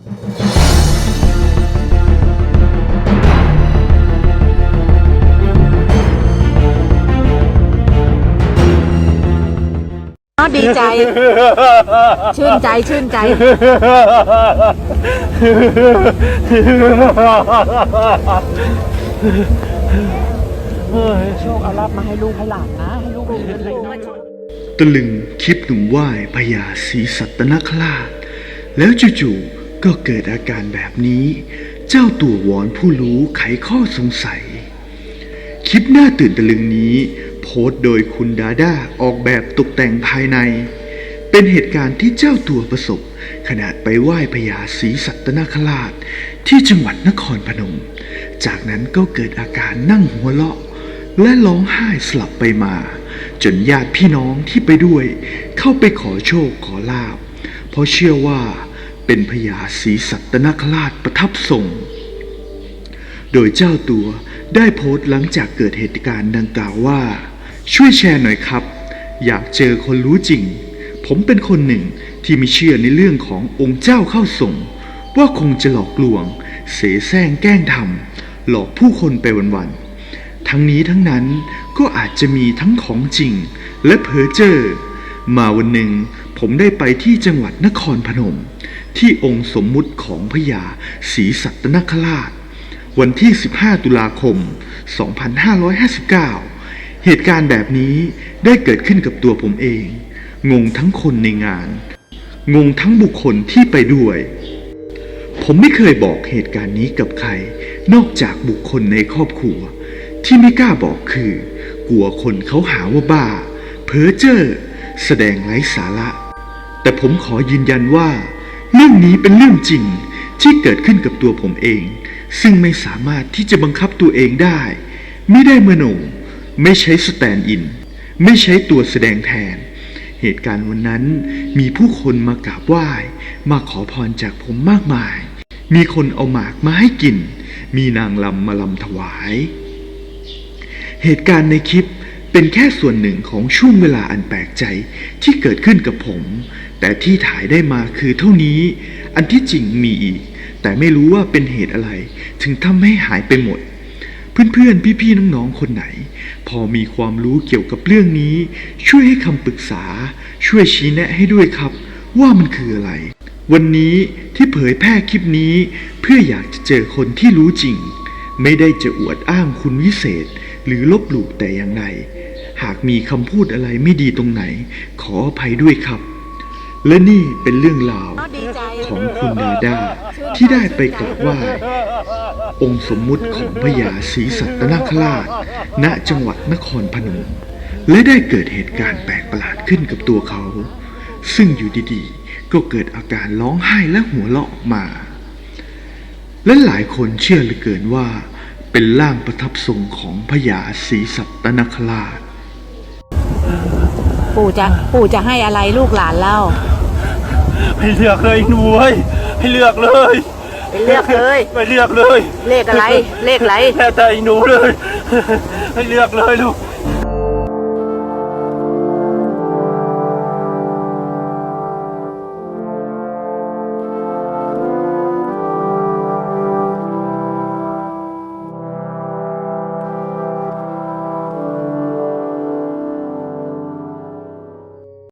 อ๋อดีใจ ชื่นใจชื่นใจ โชคเอารับมาให้ลูกให้หลานนะ ให้ลูกให้หลานตะลึงคลิปหนุ่มไหว้พญาศรีสัตนคราช แล้วจู่ๆ ก็เกิดอาการแบบนี้ เจ้าตัววอนผู้รู้ไขข้อสงสัย คลิปหน้าตื่นตะลึงนี้ โพสต์โดยคุณดาด้าออกแบบตกแต่งภายใน เป็นเหตุการณ์ที่เจ้าตัวประสบ ขณะไปไหว้พญาศรีสัตนคราช ที่จังหวัดนครพนม จากนั้นก็เกิดอาการนั่งหัวเราะ และร้องไห้สลับไปมา จนญาติพี่น้องที่ไปด้วย เข้าไปขอโชคขอลาบเพราะเชื่อว่า เป็นพญาศรีสัตนคราชประทับทรง โดยเจ้าตัวได้โพสต์หลังจากเกิดเหตุการณ์ดังกล่าวว่า ช่วยแชร์หน่อยครับ อยากเจอคนรู้จริง ผมเป็นคนหนึ่งที่ไม่เชื่อในเรื่องขององค์เจ้าเข้าทรง ว่าคงจะหลอกลวง เสแสร้งแกล้งทำหลอกผู้คนไปวันๆทั้งนี้ทั้งนั้นก็อาจจะมีทั้งของจริง และเพ้อเจ้อมาวันหนึ่ง ผมได้ไปที่จังหวัดนครพนม ที่องค์สมมุติของพญาศรีสัตนคราช วันที่ 15 ตุลาคม 2559 เหตุการณ์แบบนี้ได้เกิดขึ้นกับตัวผมเอง งงทั้งคนในงาน งงทั้งบุคคลที่ไปด้วย ผมไม่เคยบอกเหตุการณ์นี้กับใคร นอกจากบุคคลในครอบครัว ที่ไม่กล้าบอกคือ กลัวคนเขาหาว่าบ้า เพ้อเจ้อแสดงไร้สาระ แต่ผมขอยืนยันว่า เรื่องนี้เป็นเรื่องจริงที่เกิดขึ้นกับตัวผมเอง ซึ่งไม่สามารถที่จะบังคับตัวเองได้ ไม่ได้มโน ไม่ใช้สแตนด์อิน ไม่ใช้ตัวแสดงแทน เหตุการณ์วันนั้นมีผู้คนมากราบไหว้ มาขอพรจากผมมากมาย มีคนเอาหมากมาให้กิน มีนางลำมาลำถวาย เหตุการณ์ในคลิป เป็นแค่ส่วนหนึ่งของช่วงเวลาอันแปลกใจที่เกิดขึ้นกับผม แต่ที่ถ่ายได้มาคือเท่านี้ อันที่จริงมีอีก แต่ไม่รู้ว่าเป็นเหตุอะไร ถึงทำให้หายไปหมด เพื่อนๆ พี่ๆ น้องๆ คนไหน พอมีความรู้เกี่ยวกับเรื่องนี้ ช่วยให้คำปรึกษา ช่วยชี้แนะให้ด้วยครับ ว่ามันคืออะไร วันนี้ที่เผยแพร่คลิปนี้ เพื่ออยากจะเจอคนที่รู้จริง ไม่ได้จะอวดอ้างคุณวิเศษ หรือลบหลู่แต่อย่างใด หากมีคำพูดอะไรไม่ดีตรงไหน ขออภัยด้วยครับ และนี่เป็นเรื่องราวอ๋อดีใจของคุณนาดาที่ได้ไปกราบไหว้องค์สมมุติของพญาศรีสัตนคราช ณจังหวัดนครพนม และได้เกิดเหตุการณ์แปลกประหลาดขึ้นกับตัวเขา ซึ่งอยู่ดีๆ ก็เกิดอาการร้องไห้และหัวเราะออกมา และหลายคนเชื่อเหลือเกินว่า เป็นร่างประทับทรงของพญาศรีสัตนคราช ปู่จะปู่จะให้อะไรลูกหลานเล่าให้เลือกเลยหนูเว้ยให้เลือกเลยไปเลือกเลย ไปเลือกเลย เลขอะไร เลขอะไรแค่ใจหนูเลย ให้เลือกเลยลูก